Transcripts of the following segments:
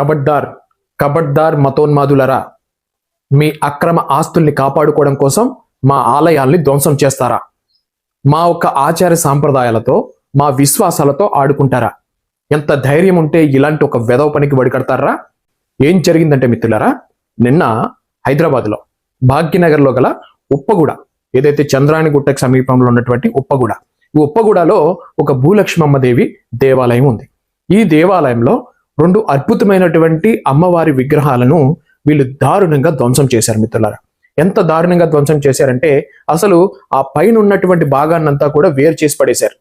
కబడ్దార్ కబడ్దార్ మతోన్మాదులరా? మీ అక్రమ ఆస్తుల్ని కాపాడుకోవడం కోసం మా ఆలయాల్ని ధ్వంసం చేస్తారా? మా ఒక్క ఆచార సాంప్రదాయాలతో మా విశ్వాసాలతో ఆడుకుంటారా? ఎంత ధైర్యం ఉంటే ఇలాంటి ఒక వెదవ పనికి వడికడతారా? ఏం జరిగిందంటే మిత్రులరా నిన్న హైదరాబాద్లో భాగ్యనగర్లో గల ఉప్పగూడ ఏదైతే చంద్రాయని గుట్టకు సమీపంలో ఉన్నటువంటి ఉప్పగూడ ఈ ఉప్పగూడలో ఒక భూలక్ష్మమ్మ దేవి దేవాలయం ఉంది. ఈ దేవాలయంలో రెండు అద్భుతమైనటువంటి అమ్మవారి విగ్రహాలను వీళ్ళు దారుణంగా ధ్వంసం చేశారు మిత్రులారా. ఎంత దారుణంగా ధ్వంసం చేశారంటే అసలు ఆ పైన ఉన్నటువంటి భాగాన్నంతా కూడా వేరు చేసి పడేశారు.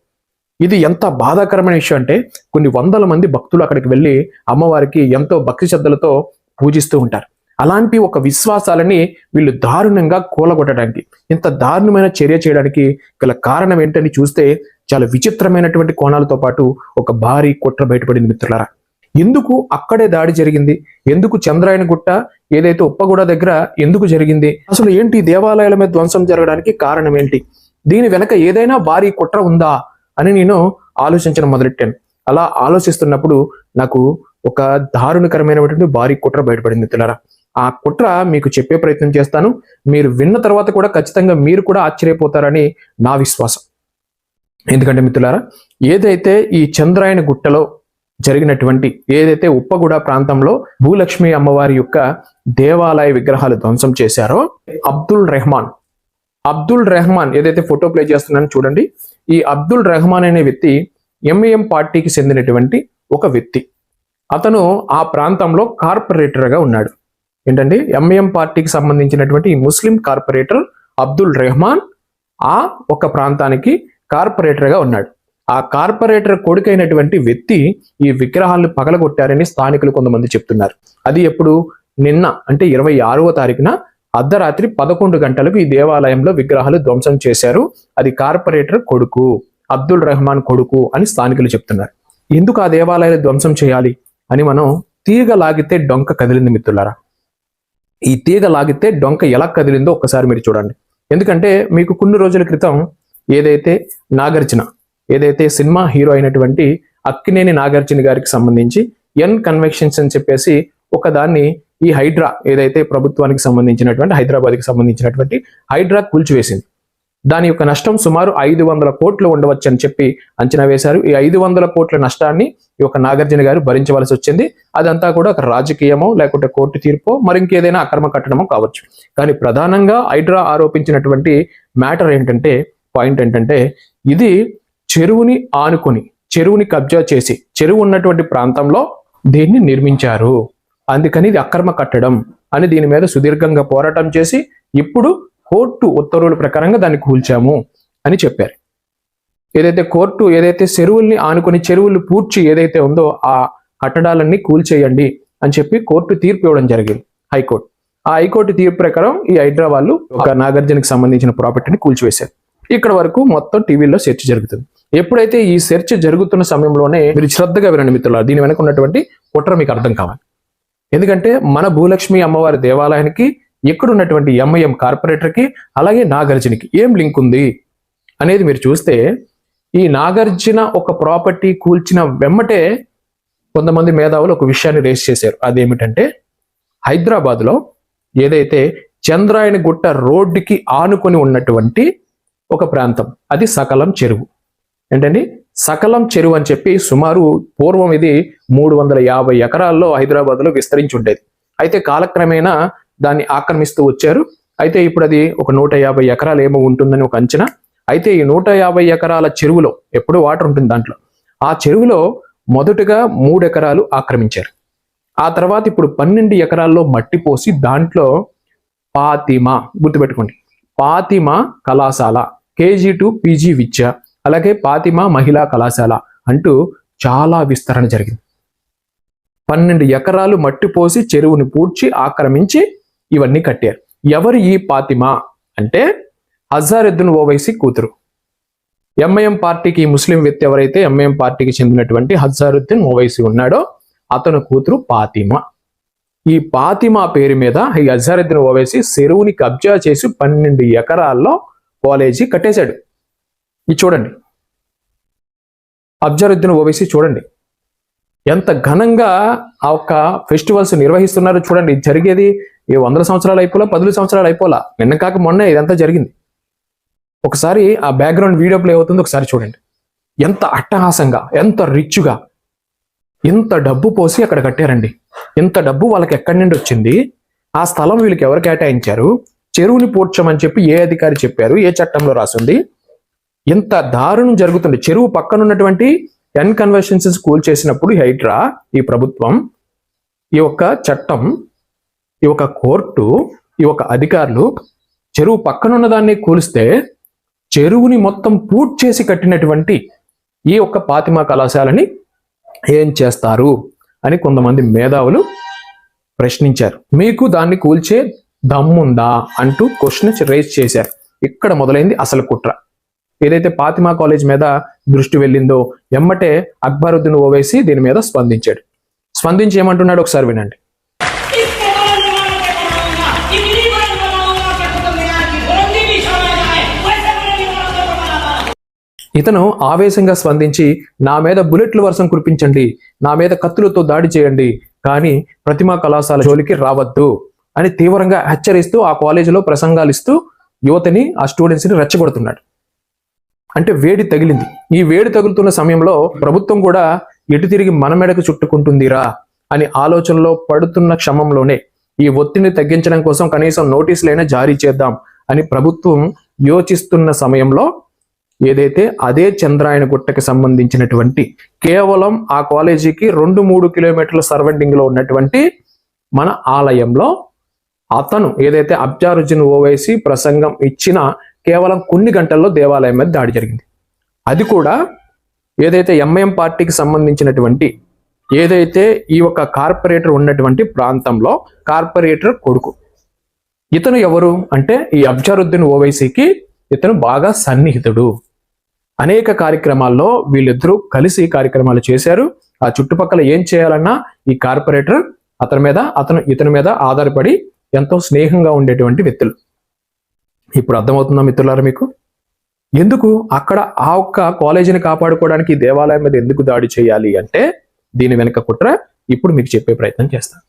ఇది ఎంత బాధాకరమైన విషయం అంటే కొన్ని వందల మంది భక్తులు అక్కడికి వెళ్ళి అమ్మవారికి ఎంతో భక్తి శ్రద్ధలతో పూజిస్తూ ఉంటారు. అలాంటి ఒక విశ్వాసాలని వీళ్ళు దారుణంగా కూలగొట్టడానికి ఇంత దారుణమైన చర్య చేయడానికి గల కారణం ఏంటని చూస్తే చాలా విచిత్రమైనటువంటి కోణాలతో పాటు ఒక భారీ కుట్ర బయటపడింది మిత్రులారా. ఎందుకు అక్కడే దాడి జరిగింది? ఎందుకు చంద్రాయన గుట్ట ఏదైతే ఉప్పగూడ దగ్గర ఎందుకు జరిగింది? అసలు ఏంటి దేవాలయాల మీద ధ్వంసం జరగడానికి కారణం ఏంటి? దీని వెనక ఏదైనా భారీ కుట్ర ఉందా? అని నేను ఆలోచించడం మొదలెట్టాను. అలా ఆలోచిస్తున్నప్పుడు నాకు ఒక దారుణకరమైనటువంటి భారీ కుట్ర బయటపడింది మిత్రులారా ఆ కుట్ర మీకు చెప్పే ప్రయత్నం చేస్తాను. మీరు విన్న తర్వాత కూడా ఖచ్చితంగా మీరు కూడా ఆశ్చర్యపోతారని నా విశ్వాసం. ఎందుకంటే మిత్రులారా ఏదైతే ఈ చంద్రాయణ గుట్టలో జరిగినటువంటి ఏదైతే ఉప్పగూడ ప్రాంతంలో భూలక్ష్మి అమ్మవారి యొక్క దేవాలయ విగ్రహాలు ధ్వంసం చేశారో అబ్దుల్ రెహమాన్. అబ్దుల్ రెహమాన్ ఏదైతే ఫోటో ప్లే చేస్తున్నానో చూడండి. ఈ అబ్దుల్ రెహమాన్ అనే వ్యక్తి ఎంఏఎం పార్టీకి చెందినటువంటి ఒక వ్యక్తి. అతను ఆ ప్రాంతంలో కార్పొరేటర్గా ఉన్నాడు. ఏంటండి? ఎంఏఎం పార్టీకి సంబంధించినటువంటి ముస్లిం కార్పొరేటర్ అబ్దుల్ రెహమాన్ ఆ ఒక ప్రాంతానికి కార్పొరేటర్గా ఉన్నాడు. ఆ కార్పొరేటర్ కొడుకైనటువంటి వ్యక్తి ఈ విగ్రహాలను పగలగొట్టారని స్థానికులు కొంతమంది చెప్తున్నారు. అది ఎప్పుడు? నిన్న అంటే ఇరవై ఆరవ తారీఖున అర్ధరాత్రి పదకొండు గంటలకు ఈ దేవాలయంలో విగ్రహాలు ధ్వంసం చేశారు. అది కార్పొరేటర్ కొడుకు అబ్దుల్ రెహమాన్ కొడుకు అని స్థానికులు చెప్తున్నారు. ఎందుకు ఆ దేవాలయాలు ధ్వంసం చేయాలి? అని మనం తీగ లాగితే డొంక కదిలింది మిత్రులారా. ఈ తీగ లాగితే డొంక ఎలా కదిలిందో ఒక్కసారి మీరు చూడండి. ఎందుకంటే మీకు కొన్ని రోజుల క్రితం ఏదైతే నాగార్జున ఏదైతే సినిమా హీరో అయినటువంటి అక్కినేని నాగార్జున గారికి సంబంధించి ఎన్ కన్వెక్షన్స్ అని చెప్పేసి ఒక దాన్ని ఈ హైడ్రా ఏదైతే ప్రభుత్వానికి సంబంధించినటువంటి హైదరాబాద్కి సంబంధించినటువంటి హైడ్రా కూల్చివేసింది. దాని యొక్క నష్టం సుమారు ఐదు వందల కోట్లు ఉండవచ్చు అని చెప్పి అంచనా వేశారు. ఈ ఐదు వందల కోట్ల నష్టాన్ని ఈ యొక్క నాగార్జున గారు భరించవలసి వచ్చింది. అదంతా కూడా ఒక రాజకీయమో లేకుంటే కోర్టు తీర్పో మరి ఇంకేదైనా అక్రమ కట్టడమో కావచ్చు. కానీ ప్రధానంగా హైడ్రా ఆరోపించినటువంటి మ్యాటర్ ఏంటంటే పాయింట్ ఏంటంటే ఇది చెరువుని ఆనుకొని చెరువుని కబ్జా చేసి చెరువు ఉన్నటువంటి ప్రాంతంలో దీన్ని నిర్మించారు. అందుకని ఇది అక్రమ కట్టడం అని దీని మీద సుదీర్ఘంగా పోరాటం చేసి ఇప్పుడు కోర్టు ఉత్తర్వుల ప్రకారంగా దాన్ని కూల్చాము అని చెప్పారు. ఏదైతే కోర్టు ఏదైతే చెరువుల్ని ఆనుకొని చెరువులు పూడ్చి ఏదైతే ఉందో ఆ కట్టడాలన్నీ కూల్చేయండి అని చెప్పి కోర్టు తీర్పు ఇవ్వడం జరిగింది హైకోర్టు. ఆ హైకోర్టు తీర్పు ప్రకారం ఈ హైదరాబాద్ ఒక నాగార్జునకి సంబంధించిన ప్రాపర్టీని కూల్చివేశారు. ఇక్కడ వరకు మొత్తం టీవీలో సెర్చ్ జరుగుతుంది. ఎప్పుడైతే ఈ సెర్చ్ జరుగుతున్న సమయంలోనే మీరు శ్రద్ధగా వినండి మిత్రులు దీని వెనక ఉన్నటువంటి కుట్ర మీకు అర్థం కావాలి. ఎందుకంటే మన భూలక్ష్మి అమ్మవారి దేవాలయానికి ఎక్కడున్నటువంటి ఎంఐఎం కార్పొరేటర్కి అలాగే నాగార్జునకి ఏం లింక్ ఉంది అనేది మీరు చూస్తే ఈ నాగార్జున ఒక ప్రాపర్టీ కూల్చిన వెమ్మటే కొంతమంది మేధావులు ఒక విషయాన్ని రేస్ చేశారు. అదేమిటంటే హైదరాబాద్లో ఏదైతే చంద్రాయణ గుట్ట రోడ్డుకి ఆనుకొని ఉన్నటువంటి ఒక ప్రాంతం అది సకలం చెరువు. ఏంటండి? సకలం చెరువు అని చెప్పి సుమారు పూర్వం ఇది మూడు వందల యాభై ఎకరాల్లో హైదరాబాద్లో విస్తరించి ఉండేది. అయితే కాలక్రమేణా దాన్ని ఆక్రమిస్తూ వచ్చారు. అయితే ఇప్పుడు అది ఒక నూట యాభై ఎకరాలు ఏమో ఉంటుందని ఒక అంచనా. అయితే ఈ నూట యాభై ఎకరాల చెరువులో ఎప్పుడూ వాటర్ ఉంటుంది దాంట్లో? ఆ చెరువులో మొదటగా మూడు ఎకరాలు ఆక్రమించారు. ఆ తర్వాత ఇప్పుడు పన్నెండు ఎకరాల్లో మట్టి పోసి దాంట్లో పాతిమ గుర్తుపెట్టుకోండి. పాతిమ కళాశాల కేజీ టు పీజీ విద్య అలాగే పాతిమా మహిళా కళాశాల అంటూ చాలా విస్తరణ జరిగింది. పన్నెండు ఎకరాలు మట్టి పోసి చెరువుని పూడ్చి ఆక్రమించి ఇవన్నీ కట్టారు. ఎవరు ఈ పాతిమా అంటే హజారెద్దును ఓవైసీ కూతురు. ఎంఐఎం పార్టీకి ముస్లిం వ్యక్తి ఎవరైతే ఎంఐఎం పార్టీకి చెందినటువంటి హజారుద్దీన్ ఓవైసీ ఉన్నాడో అతను కూతురు పాతిమా. ఈ పాతిమా పేరు మీద ఈ హజారుద్దీన్ ఓవైసీ చెరువుని కబ్జా చేసి పన్నెండు ఎకరాల్లో కాలేజీ కట్టేశాడు. ఇది చూడండి. అబ్జరుద్దీన్ ఓవైసీ చూడండి. ఎంత ఘనంగా ఆ ఒక్క ఫెస్టివల్స్ నిర్వహిస్తున్నారో చూడండి. జరిగేది ఈ వందల సంవత్సరాలు అయిపోలా పదుల సంవత్సరాలు అయిపోలా. నిన్న కాక మొన్న ఇదంతా జరిగింది. ఒకసారి ఆ బ్యాక్గ్రౌండ్ వీడియో ప్లే అవుతుంది ఒకసారి చూడండి. ఎంత అట్టహాసంగా ఎంత రిచ్గా ఇంత డబ్బు పోసి అక్కడ కట్టారండి. ఇంత డబ్బు వాళ్ళకి ఎక్కడి నుండి వచ్చింది? ఆ స్థలం వీళ్ళకి ఎవరు కేటాయించారు? చెరువుని పూడ్చమని చెప్పి ఏ అధికారి చెప్పారు? ఏ చట్టంలో రాసింది? ఇంత దారుణం జరుగుతుంది. చెరువు పక్కన ఉన్నటువంటి టెన్ కన్వర్షన్స్ కూల్ చేసినప్పుడు హైడ్రా ఈ ప్రభుత్వం ఈ యొక్క చట్టం ఈ యొక్క కోర్టు ఈ యొక్క అధికారులు చెరువు పక్కన ఉన్నదాన్ని కూలిస్తే చెరువుని మొత్తం పూర్తి చేసి కట్టినటువంటి ఈ యొక్క పాతిమా కళాశాలని ఏం చేస్తారు అని కొంతమంది మేధావులు ప్రశ్నించారు. మీకు దాన్ని కూల్చే దమ్ముందా అంటూ క్వశ్చన్ రేజ్ చేశారు. ఇక్కడ మొదలైంది అసలు కుట్ర. ఏదైతే పాతిమా కాలేజ్ మీద దృష్టి వెళ్ళిందో ఎమ్మటే అక్బరుద్దీన్ ఓవైసీ దీని మీద స్పందించాడు. స్పందించి ఏమంటున్నాడు ఒకసారి వినండి. ఇతను ఆవేశంగా స్పందించి నా మీద బుల్లెట్ల వర్షం కురిపించండి నా మీద కత్తులతో దాడి చేయండి కానీ ప్రతిమా కళాశాల జోలికి రావద్దు అని తీవ్రంగా హెచ్చరిస్తూ ఆ కాలేజీలో ప్రసంగాలు ఇస్తూ యువతని ఆ స్టూడెంట్స్ని రెచ్చగొడుతున్నాడు. అంటే వేడి తగిలింది. ఈ వేడి తగులుతున్న సమయంలో ప్రభుత్వం కూడా ఎటు తిరిగి మన మెడకు చుట్టుకుంటుందిరా అని ఆలోచనలో పడుతున్న క్షమంలోనే ఈ ఒత్తిడిని తగ్గించడం కోసం కనీసం నోటీసులైనా జారీ చేద్దాం అని ప్రభుత్వం యోచిస్తున్న సమయంలో ఏదైతే అదే చంద్రాయణ గుట్టకి సంబంధించినటువంటి కేవలం ఆ కాలేజీకి రెండు మూడు కిలోమీటర్ల సర్వెండింగ్లో ఉన్నటువంటి మన ఆలయంలో అతను ఏదైతే అబ్జార్జున్ ఓవైసీ ప్రసంగం ఇచ్చిన కేవలం కొన్ని గంటల్లో దేవాలయం మీద దాడి జరిగింది. అది కూడా ఏదైతే ఎంఐఎం పార్టీకి సంబంధించినటువంటి ఏదైతే ఈ యొక్క కార్పొరేటర్ ఉన్నటువంటి ప్రాంతంలో కార్పొరేటర్ కొడుకు. ఇతను ఎవరు? అంటే ఈ అబ్జారుద్దీన్ ఓవైసీకి ఇతను బాగా సన్నిహితుడు. అనేక కార్యక్రమాల్లో వీళ్ళిద్దరూ కలిసి కార్యక్రమాలు చేశారు. ఆ చుట్టుపక్కల ఏం చేయాలన్నా ఈ కార్పొరేటర్ అతని మీద అతను ఇతని మీద ఆధారపడి ఎంతో స్నేహంగా ఉండేటువంటి వ్యక్తులు. ఇప్పుడు అర్థమవుతుందా మిత్రులారా మీకు? ఎందుకు అక్కడ ఆ ఒక్క కాలేజీని కాపాడుకోవడానికి దేవాలయం మీద ఎందుకు దాడి చేయాలి అంటే దీని వెనుక కుట్ర ఇప్పుడు మీకు చెప్పే ప్రయత్నం చేస్తాను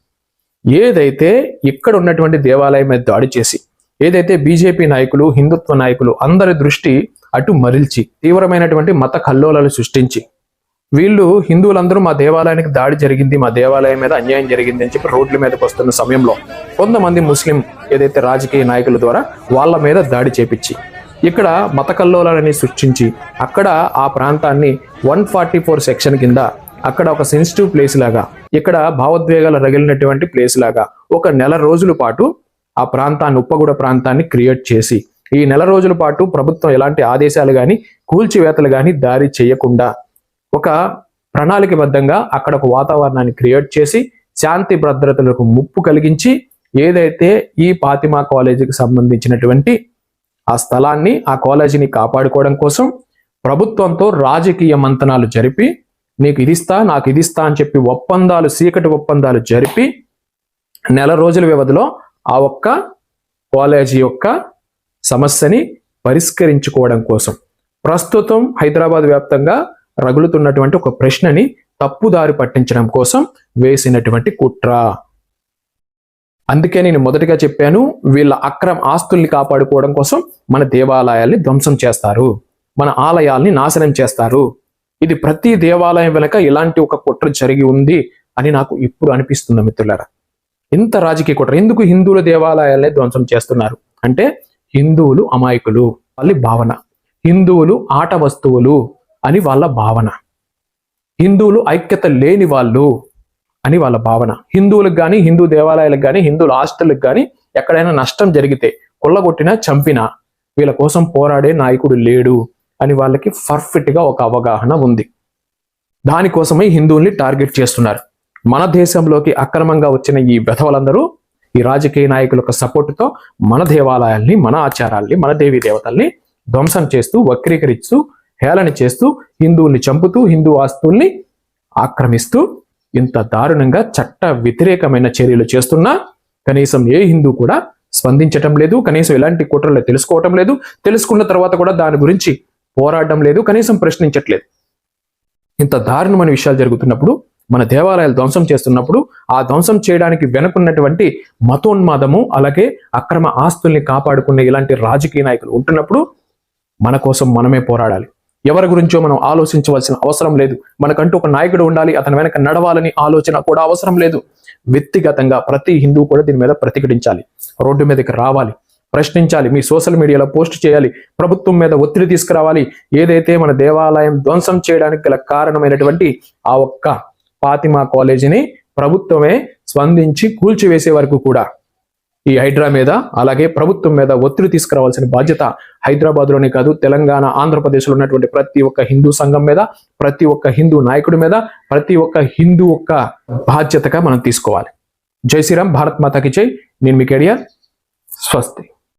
ఏదైతే ఇక్కడ ఉన్నటువంటి దేవాలయం మీద దాడి చేసి ఏదైతే బీజేపీ నాయకులు హిందుత్వ నాయకులు అందరి దృష్టి అటు మరిల్చి తీవ్రమైనటువంటి మత కల్లోలాలు సృష్టించి వీళ్ళు హిందువులందరూ మా దేవాలయానికి దాడి జరిగింది మా దేవాలయం మీద అన్యాయం జరిగింది అని చెప్పి రోడ్ల మీదకి వస్తున్న సమయంలో కొంతమంది ముస్లిం ఏదైతే రాజకీయ నాయకుల ద్వారా వాళ్ళ మీద దాడి చేపించి ఇక్కడ మత కల్లోలాలని సృష్టించి అక్కడ ఆ ప్రాంతాన్ని వన్ ఫార్టీ ఫోర్ సెక్షన్ కింద అక్కడ ఒక సెన్సిటివ్ ప్లేస్ లాగా ఇక్కడ భావోద్వేగాలు రగిలినటువంటి ప్లేస్ లాగా ఒక నెల రోజుల పాటు ఆ ప్రాంతాన్ని ఉప్పగూడ ప్రాంతాన్ని క్రియేట్ చేసి ఈ నెల రోజుల పాటు ప్రభుత్వం ఎలాంటి ఆదేశాలు కానీ కూల్చివేతలు కానీ దారి చేయకుండా ఒక ప్రణాళికబద్ధంగా అక్కడ ఒక వాతావరణాన్ని క్రియేట్ చేసి శాంతి భద్రతలకు ముప్పు కలిగించి ఏదైతే ఈ పాతిమా కాలేజీకి సంబంధించినటువంటి ఆ స్థలాన్ని ఆ కాలేజీని కాపాడుకోవడం కోసం ప్రభుత్వంతో రాజకీయ మంతనాలు జరిపి నీకు ఇది ఇస్తా నాకు ఇది ఇస్తా అని చెప్పి ఒప్పందాలు సీకటి ఒప్పందాలు జరిపి నెల రోజుల వ్యవధిలో ఆ ఒక్క కాలేజీ యొక్క సమస్యని పరిష్కరించుకోవడం కోసం. ప్రస్తుతం హైదరాబాద్ వ్యాప్తంగా రగులుతున్నటువంటి ఒక ప్రశ్నని తప్పుదారి పట్టించడం కోసం వేసినటువంటి కుట్ర. అందుకే నేను మొదటిగా చెప్పాను వీళ్ళ అక్రమ ఆస్తుల్ని కాపాడుకోవడం కోసం మన దేవాలయాల్ని ధ్వంసం చేస్తారు మన ఆలయాల్ని నాశనం చేస్తారు. ఇది ప్రతి దేవాలయం వెనక ఇలాంటి ఒక కుట్ర జరిగి ఉంది అని నాకు ఇప్పుడు అనిపిస్తుంది మిత్రులారా. ఇంత రాజకీయ కుట్ర. ఎందుకు హిందువుల దేవాలయాలనే ధ్వంసం చేస్తున్నారు? అంటే హిందువులు అమాయకులు వాళ్ళ భావన. హిందువులు ఆట వస్తువులు అని వాళ్ళ భావన. హిందువులు ఐక్యత లేని వాళ్ళు అని వాళ్ళ భావన. హిందువులకు కానీ హిందూ దేవాలయాలకు కానీ హిందువుల ఆస్తులకు కానీ ఎక్కడైనా నష్టం జరిగితే కొల్లగొట్టినా చంపినా వీళ్ళ కోసం పోరాడే నాయకుడు లేడు అని వాళ్ళకి పర్ఫెక్ట్గా ఒక అవగాహన ఉంది. దానికోసమే హిందువుల్ని టార్గెట్ చేస్తున్నారు. మన దేశంలోకి అక్రమంగా వచ్చిన ఈ వెధవలందరూ ఈ రాజకీయ నాయకుల యొక్క సపోర్టుతో మన దేవాలయాల్ని మన ఆచారాల్ని మన దేవీ దేవతల్ని ధ్వంసం చేస్తూ వక్రీకరిస్తూ హేళన చేస్తూ హిందువుల్ని చంపుతూ హిందూ ఆస్తుల్ని ఆక్రమిస్తూ ఇంత దారుణంగా చట్ట వ్యతిరేకమైన చర్యలు చేస్తున్నా కనీసం ఏ హిందూ కూడా స్పందించటం లేదు కనీసం ఎలాంటి కుట్రలు తెలుసుకోవటం లేదు తెలుసుకున్న తర్వాత కూడా దాని గురించి పోరాడడం లేదు కనీసం ప్రశ్నించట్లేదు. ఇంత దారుణమైన విషయాలు జరుగుతున్నప్పుడు మన దేవాలయాలు ధ్వంసం చేస్తున్నప్పుడు ఆ ధ్వంసం చేయడానికి వెనుకున్నటువంటి మతోన్మాదము అలాగే అక్రమ ఆస్తుల్ని కాపాడుకునే ఇలాంటి రాజకీయ నాయకులు ఉంటున్నప్పుడు మన కోసం మనమే పోరాడాలి. ఎవరి గురించో మనం ఆలోచించవలసిన అవసరం లేదు. మనకంటూ ఒక నాయకుడు ఉండాలి అతని వెనక నడవాలని ఆలోచన కూడా అవసరం లేదు. వ్యక్తిగతంగా ప్రతి హిందూ కూడా దీని మీద ప్రతిఘటించాలి. రోడ్డు మీదకి రావాలి. ప్రశ్నించాలి. మీ సోషల్ మీడియాలో పోస్ట్ చేయాలి. ప్రభుత్వం మీద ఒత్తిడి తీసుకురావాలి. ఏదైతే మన దేవాలయం ధ్వంసం చేయడానికి గల కారణమైనటువంటి ఆ ఒక్క ఫాతిమా కాలేజీని ప్రభుత్వమే స్పందించి కూల్చివేసే వరకు కూడా ఈ హైడ్రా మీద అలాగే ప్రభుత్వం మీద ఒత్తిడి తీసుకురావాల్సిన బాధ్యత హైదరాబాద్లోనే కాదు తెలంగాణ ఆంధ్రప్రదేశ్లో ఉన్నటువంటి ప్రతి ఒక్క హిందూ సంఘం మీద ప్రతి ఒక్క హిందూ నాయకుడి మీద ప్రతి ఒక్క హిందూ ఒక్క బాధ్యతగా మనం తీసుకోవాలి. జై శ్రీరామ్ భారత్ మాతాకి జై. నేను మీ కెడియర్. స్వస్తి.